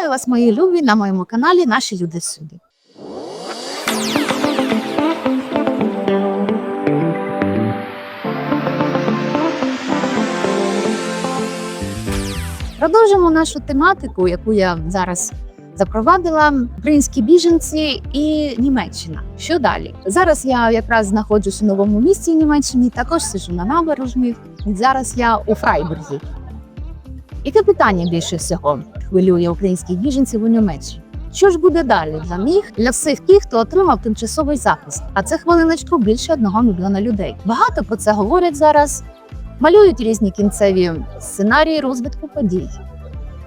Вітаю вас, мої любі, на моєму каналі Наші люди сюди. Продовжимо нашу тематику, яку я зараз запровадила: українські біженці і Німеччина. Що далі? Зараз я якраз знаходжусь у новому місті Німеччині, також сижу на набережні. І зараз я у Фрайбурзі. Яке питання більше всього хвилює українських біженців у Німеччині? Що ж буде далі для них, для всіх тих, хто отримав тимчасовий захист? А це хвилиночку більше одного мільйона людей. Багато про це говорять зараз, малюють різні кінцеві сценарії розвитку подій.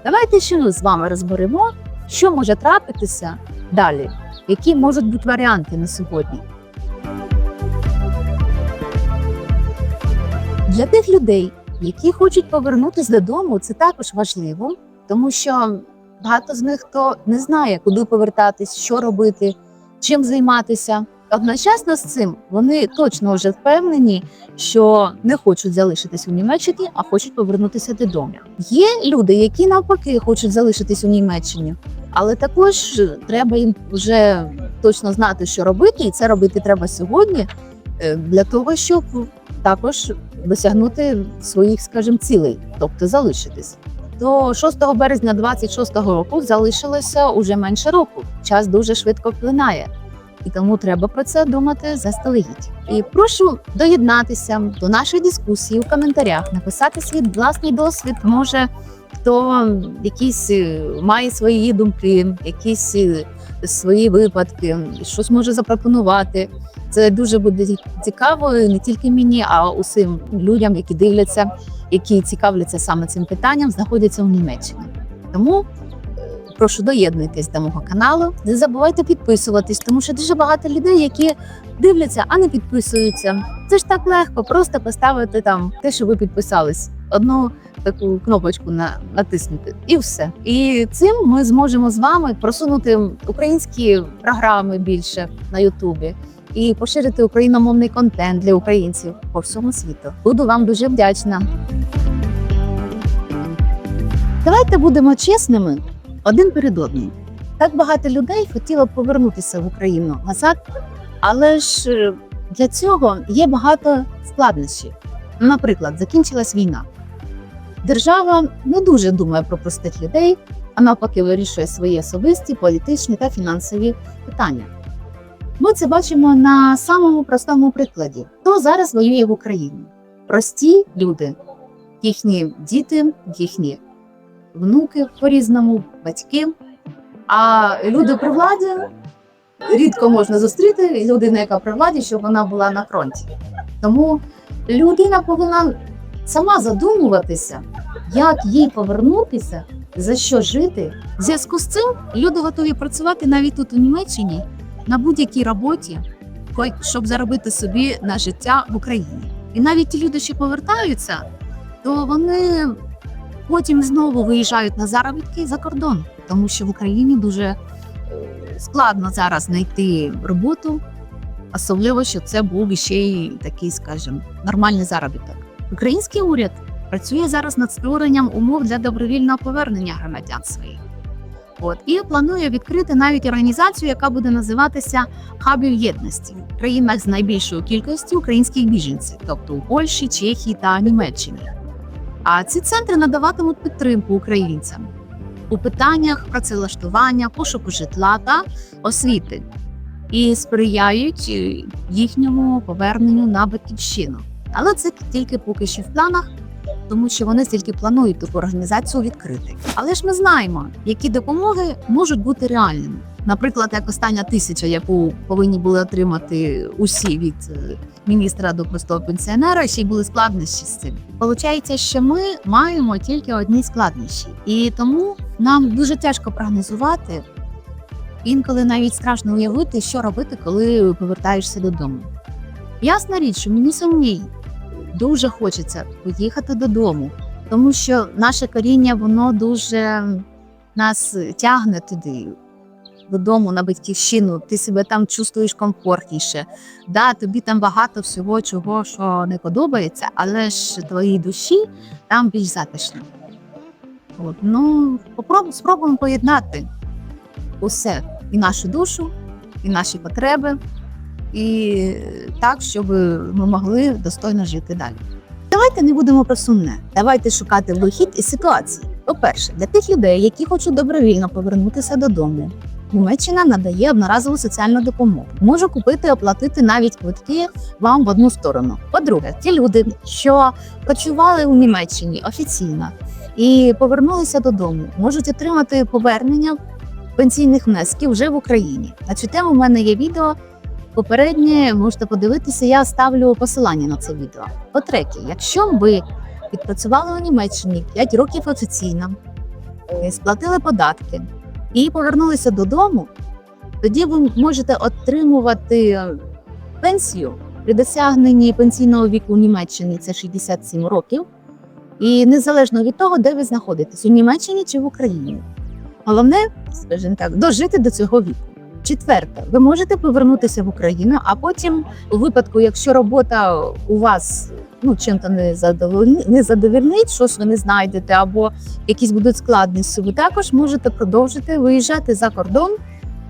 Давайте ще ми з вами розберемо, що може трапитися далі, які можуть бути варіанти на сьогодні. Для тих людей, які хочуть повернутися додому, це також важливо, тому що багато з них хто не знає, куди повертатись, що робити, чим займатися. Одночасно з цим вони точно вже впевнені, що не хочуть залишитись у Німеччині, а хочуть повернутися додому. Є люди, які навпаки хочуть залишитись у Німеччині, але також треба їм вже точно знати, що робити, і це робити треба сьогодні е, для того, щоб також досягнути своїх, скажімо, цілей, тобто залишитись. До 6 березня 26-го року залишилося уже менше року. Час дуже швидко вплинає, і тому треба про це думати заздалегідь. І прошу доєднатися до нашої дискусії у коментарях, написати свій власний досвід. Може, хто якісь е, має свої думки, якісь е, свої випадки, щось може запропонувати. Це дуже буде цікаво не тільки мені, а усім людям, які дивляться, які цікавляться саме цим питанням, знаходяться у Німеччині. Тому прошу доєднуйтесь до мого каналу. Не забувайте підписуватись, тому що дуже багато людей, які дивляться, а не підписуються. Це ж так легко, просто поставити там те, що ви підписались. Одну таку кнопочку на натиснути, і все. І цим ми зможемо з вами просунути українські програми більше на Ютубі і поширити україномовний контент для українців по всьому світу. Буду вам дуже вдячна. Давайте будемо чесними один перед одним. Так багато людей хотіло повернутися в Україну назад, але ж е, для цього є багато складнощів. Наприклад, закінчилась війна. Держава не дуже думає про простих людей, а навпаки вирішує свої особисті, політичні та фінансові питання. Ми це бачимо на самому простому прикладі. Хто зараз воює в Україні? Прості люди, їхні діти, їхні внуки по-різному, батьки. А люди при владі рідко можна зустріти людину, яка при владі, щоб вона була на фронті. Тому людина повинна сама задумуватися, як їй повернутися, за що жити. В зв'язку з цим люди готові працювати навіть тут у Німеччині на будь-якій роботі, щоб заробити собі на життя в Україні. І навіть ті люди, що повертаються, то вони потім знову виїжджають на заробітки за кордон, тому що в Україні дуже е, складно зараз знайти роботу, особливо, що це був іще й такий, скажімо, нормальний заробіток. Український уряд працює зараз над створенням умов для добровільного повернення громадян своїх. От і планує відкрити навіть організацію, яка буде називатися Хабів єдності в країнах з найбільшою кількістю українських біженців, тобто у Польщі, Чехії та Німеччині. А ці центри надаватимуть підтримку українцям у питаннях працевлаштування, пошуку житла та освіти і сприяють е, їхньому поверненню на батьківщину. Але це тільки поки що в планах, тому що вони тільки планують таку організацію відкрити. Але ж ми знаємо, які допомоги можуть бути реальними. Наприклад, як остання тисяча, яку повинні були отримати усі від е, міністра до простого пенсіонера, ще й були складнощі з цим. Получається, що ми маємо тільки одні складнощі, і тому нам дуже тяжко прогнозувати. Інколи навіть страшно уявити, що робити, коли повертаєшся додому. Ясна річ, що мені самій дуже хочеться поїхати додому, тому що наше коріння воно дуже нас тягне туди. Додому на батьківщину, ти себе там чувствуєш комфортніше. Да, тобі там багато всього, чого що не подобається, але ж твоїй душі там більш затишно. От, ну, попроб, спробуємо поєднати усе і нашу душу, і наші потреби, і так, щоб ми могли достойно жити далі. Давайте не будемо про сумне. Давайте шукати вихід із ситуації. По-перше, для тих людей, які хочуть добровільно повернутися додому. Німеччина надає одноразову соціальну допомогу. Може купити, оплатити навіть квитки вам в одну сторону. По-друге, ті люди, що працювали у Німеччині офіційно і повернулися додому, можуть отримати повернення пенсійних внесків вже в Україні. На цю тему в мене є відео. Попереднє можете подивитися, я ставлю посилання на це відео. По-третє, якщо ви відпрацювали у Німеччині 5 років офіційно, е, сплатили податки і повернулися додому, тоді ви можете отримувати пенсію при досягненні пенсійного віку у Німеччині це 67 років. І незалежно від того, де ви знаходитесь, у Німеччині чи в Україні. Головне, скажімо так, дожити до цього віку. Четверте, ви можете повернутися в Україну, а потім, у випадку, якщо робота у вас ну чим-то не задовольни, не задовольнить, щось ви не знайдете, або якісь будуть складності, ви також можете продовжити виїжджати за кордон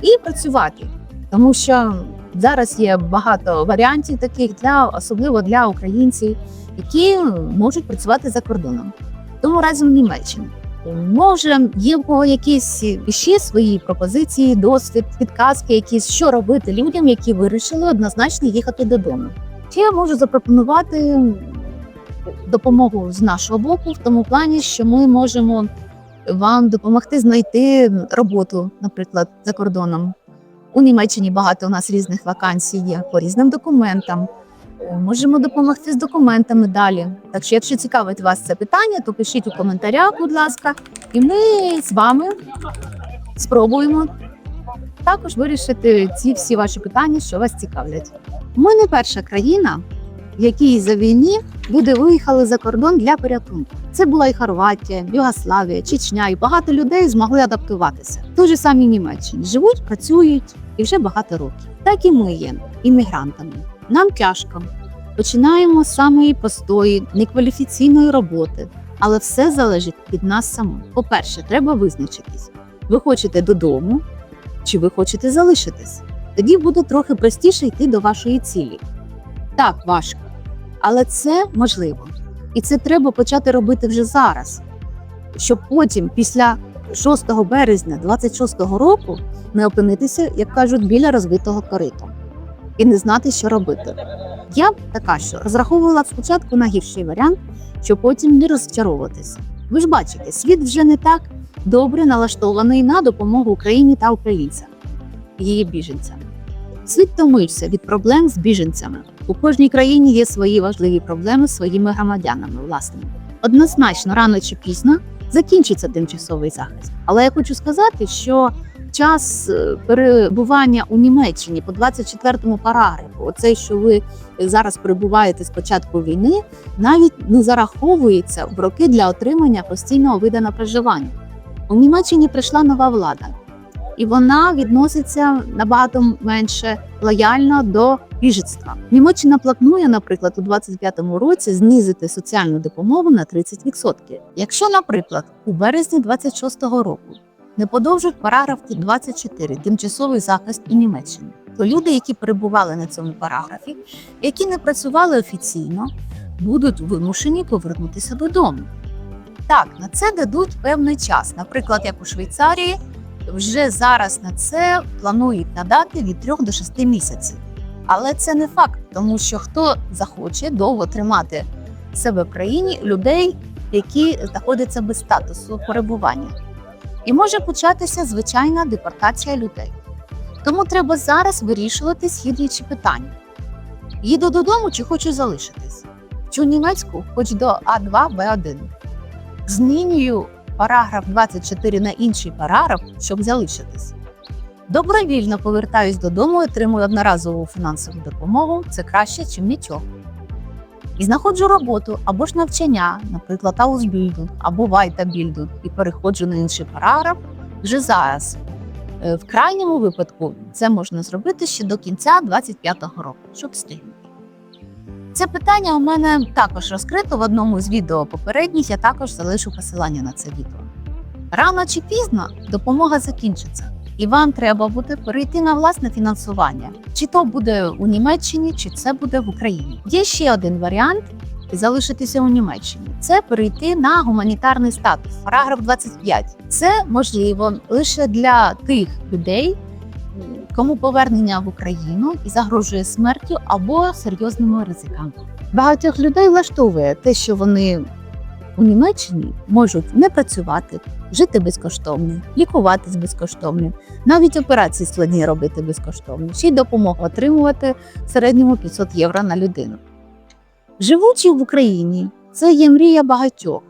і працювати, тому що зараз є багато варіантів таких для особливо для українців, які можуть працювати за кордоном, тому разом в Німеччині. Може, є в кого якісь ще свої пропозиції, досвід, підказки, якісь що робити людям, які вирішили однозначно їхати додому. Чи я можу запропонувати допомогу з нашого боку, в тому плані, що ми можемо вам допомогти знайти роботу, наприклад, за кордоном. У Німеччині багато у нас різних вакансій є по різним документам. Можемо допомогти з документами далі. Так що, якщо цікавить вас це питання, то пишіть у коментарях, будь ласка, і ми з вами спробуємо також вирішити ці всі ваші питання, що вас цікавлять. Ми не перша країна, в якій за війні люди виїхали за кордон для порятунку. Це була і Хорватія, Югославія, Чечня, і багато людей змогли адаптуватися. Той же самій Німеччині живуть, працюють і вже багато років. Так і ми є іммігрантами. Нам тяжко. Починаємо з самої простої, некваліфіційної роботи, але все залежить від нас самих. По-перше, треба визначитись: ви хочете додому чи ви хочете залишитись. Тоді буде трохи простіше йти до вашої цілі. Так, важко, але це можливо. І це треба почати робити вже зараз, щоб потім, після 6 березня 26-го року, не опинитися, як кажуть, біля розбитого корита і не знати, що робити. Я така, що розраховувала спочатку на гірший варіант, щоб потім не розчаровуватися. Ви ж бачите, світ вже не так добре налаштований на допомогу Україні та українцям, її біженцям. Світ втомився від проблем з біженцями. У кожній країні є свої важливі проблеми з своїми громадянами, власними. Однозначно, рано чи пізно закінчиться тимчасовий захист. Але я хочу сказати, що час е, перебування у Німеччині по 24-му параграфу, оцей, що ви зараз перебуваєте з початку війни, навіть не зараховується в роки для отримання постійного вида на проживання. У Німеччині прийшла нова влада, і вона відноситься набагато менше лояльно до біженства. Німеччина планує, наприклад, у 25-му році знизити соціальну допомогу на 30%. Якщо, наприклад, у березні 26-го року не подовжують параграф 24 тимчасовий захист у Німеччині, то люди, які перебували на цьому параграфі, які не працювали офіційно, будуть вимушені повернутися додому. Так, на це дадуть певний час. Наприклад, як у Швейцарії, вже зараз на це планують надати від 3 до 6 місяців. Але це не факт, тому що хто захоче довго тримати себе в країні людей, які знаходяться без статусу перебування. І може початися звичайна депортація людей. Тому треба зараз вирішувати східнічі питання: їду додому чи хочу залишитись? Вчу німецьку хоч до А2 Б1. Змінюю параграф 24 на інший параграф, щоб залишитись. Добровільно повертаюсь додому, отримую одноразову фінансову допомогу. Це краще, ніж нічого. І знаходжу роботу або ж навчання, наприклад, Ausbildung або Weiterbildung, і переходжу на інший параграф вже зараз. Е, В крайньому випадку це можна зробити ще до кінця 25-го року, щоб встигнути. Це питання у мене також розкрито в одному з відео попередніх. Я також залишу посилання на це відео. Рано чи пізно допомога закінчиться, і вам треба буде перейти на власне фінансування. Чи то буде у Німеччині, чи це буде в Україні. Є ще один варіант залишитися у Німеччині. Це перейти на гуманітарний статус. Параграф 25. Це можливо лише для тих людей, кому повернення в Україну і загрожує смертю або серйозними ризиками. Багатьох людей влаштовує те, що вони у Німеччині можуть не працювати, жити безкоштовно, лікуватись безкоштовно, навіть операції складні робити безкоштовно, ще й допомогу отримувати в середньому 500 євро на людину. Живучи в Україні, це є мрія багатьох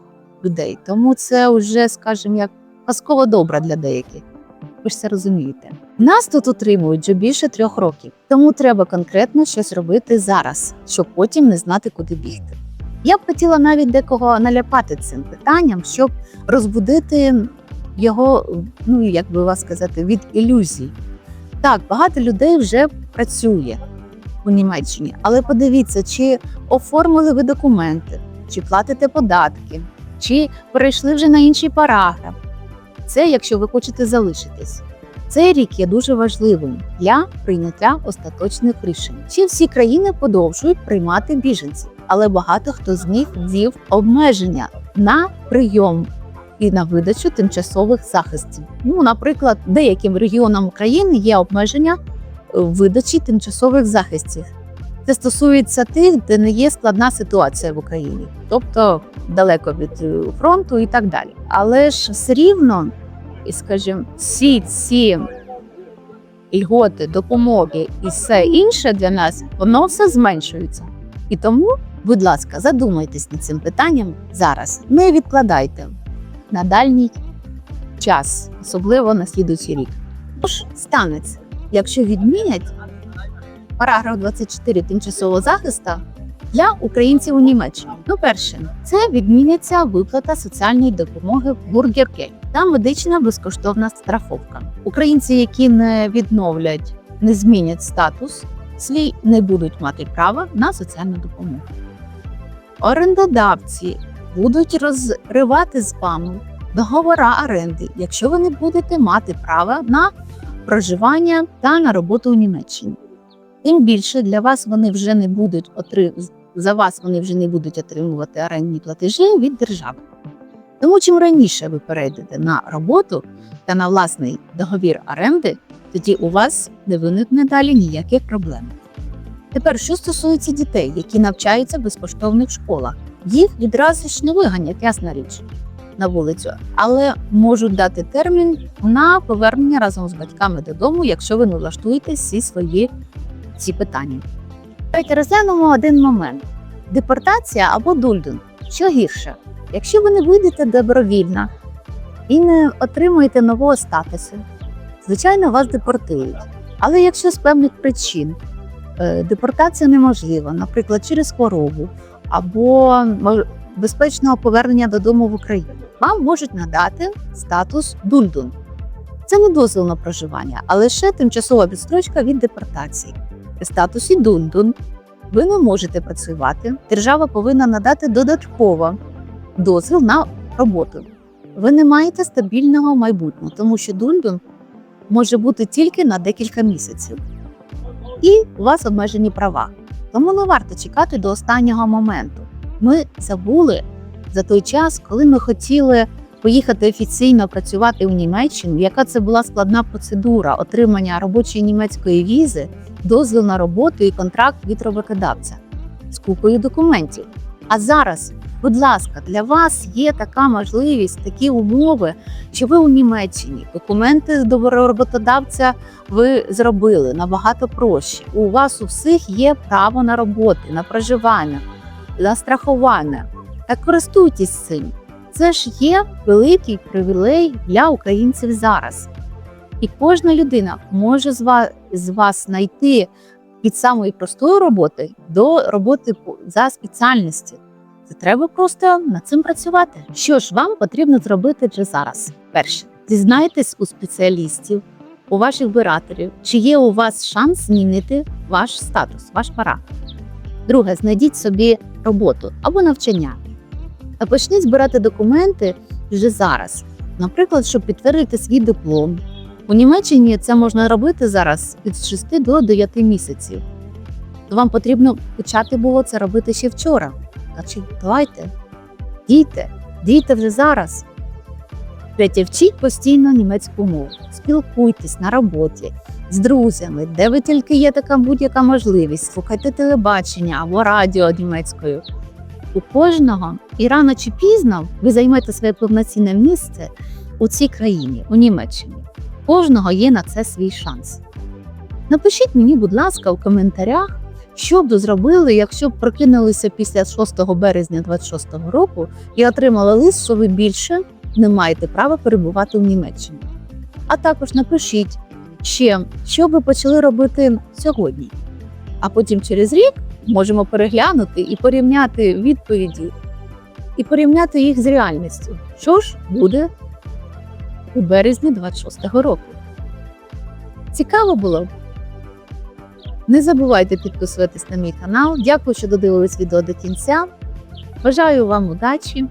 людей, тому це вже, скажімо, як казково добра для деяких. Ви ж це розумієте. Нас тут утримують вже більше трьох років, тому треба конкретно щось робити зараз, щоб потім не знати, куди бігти. Я б хотіла навіть декого наляпати цим питанням, щоб розбудити його, ну як би вас сказати, від ілюзій. Так, багато людей вже працює у Німеччині, але подивіться, чи оформили ви документи, чи платите податки, чи перейшли вже на інший параграф. Це якщо ви хочете залишитись. Цей рік є дуже важливим для прийняття остаточних рішень. Чи всі країни подовжують приймати біженців, але багато хто з них ввів обмеження на прийом і на видачу тимчасових захистів. Ну, наприклад, деяким регіонам України є обмеження видачі тимчасових захистів. Це стосується тих, де не є складна ситуація в Україні, тобто далеко від е, фронту і так далі. Але ж все рівно, і скажімо, всі ці льготи, допомоги і все інше для нас, воно все зменшується. І тому, будь ласка, задумайтесь над цим питанням зараз. Не відкладайте на дальній час, особливо на слідуючий рік. Тож станеться, якщо відмінять параграф 24 тимчасового захисту для українців у Німеччині. Ну, перше, це відміняться виплата соціальної допомоги в бургерке та медична безкоштовна страховка. Українці, які не відновлять, не змінять статус свій, не будуть мати права на соціальну допомогу. Орендодавці будуть розривати з вами договора оренди, якщо ви не будете мати права на проживання та на роботу у Німеччині. Тим більше для вас вони вже не будуть отри... за вас вони вже не будуть отримувати орендні платежі від держави. Тому чим раніше ви перейдете на роботу та на власний договір оренди, тоді у вас не виникне далі ніяких проблем. Тепер, що стосується дітей, які навчаються в безкоштовних школах, їх відразу ж не виганять, ясна річ, на вулицю, але можуть дати термін на повернення разом з батьками додому, якщо ви не влаштуєте всі свої ці питання. Давайте розглянемо один момент: депортація або дульдинг. Що гірше, якщо ви не вийдете добровільно і не отримуєте нового статусу, звичайно, вас депортують. Але якщо з певних причин е, депортація неможлива, наприклад, через хворобу або безпечного повернення додому в Україну, вам можуть надати статус дульдун. Це не дозвіл на проживання, а лише тимчасова відстрочка від депортації. При статусі дундун ви не можете працювати. Держава повинна надати додатково дозвіл на роботу. Ви не маєте стабільного майбутнього, тому що дундун може бути тільки на декілька місяців. І у вас обмежені права. Тому не варто чекати до останнього моменту. Ми забули за той час, коли ми хотіли поїхати офіційно працювати у Німеччину, яка це була складна процедура отримання робочої німецької візи, дозвіл на роботу і контракт від роботодавця з купою документів. А зараз, будь ласка, для вас є така можливість, такі умови, що ви у Німеччині документи до роботодавця ви зробили набагато проще. У вас у всіх є право на роботу, на проживання, на страхування. Так користуйтесь цим. Це ж є великий привілей для українців зараз. І кожна людина може з вас, з вас знайти від самої простої роботи до роботи за спеціальністю. Це треба просто над цим працювати. Що ж вам потрібно зробити вже зараз? Перше, дізнайтесь у спеціалістів, у ваших вибираторів, чи є у вас шанс змінити ваш статус, ваш параграф. Друге, знайдіть собі роботу або навчання. Та почніть збирати документи вже зараз. Наприклад, щоб підтвердити свій диплом. У Німеччині це можна робити зараз від 6 до 9 місяців. Вам потрібно почати було це робити ще вчора. Значить, давайте, дійте, дійте вже зараз. Третє, вчіть постійно німецьку мову, спілкуйтесь на роботі з друзями, де ви тільки є така будь-яка можливість, слухайте телебачення або радіо німецькою. У кожного і рано чи пізно ви займете своє повноцінне місце у цій країні, у Німеччині. Кожного є на це свій шанс. Напишіть мені, будь ласка, у коментарях, що б зробили, якщо б прокинулися після 6 березня 26 року і отримали лист, що ви більше не маєте права перебувати в Німеччині. А також напишіть ще, що ви почали робити сьогодні. А потім через рік можемо переглянути і порівняти відповіді, і порівняти їх з реальністю. Що ж буде у березні 26-го року? Цікаво було? Не забувайте підписуватись на мій канал. Дякую, що додивились відео до кінця. Бажаю вам удачі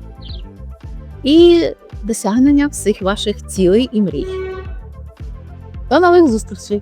і досягнення всіх ваших цілей і мрій. До нових зустрічей!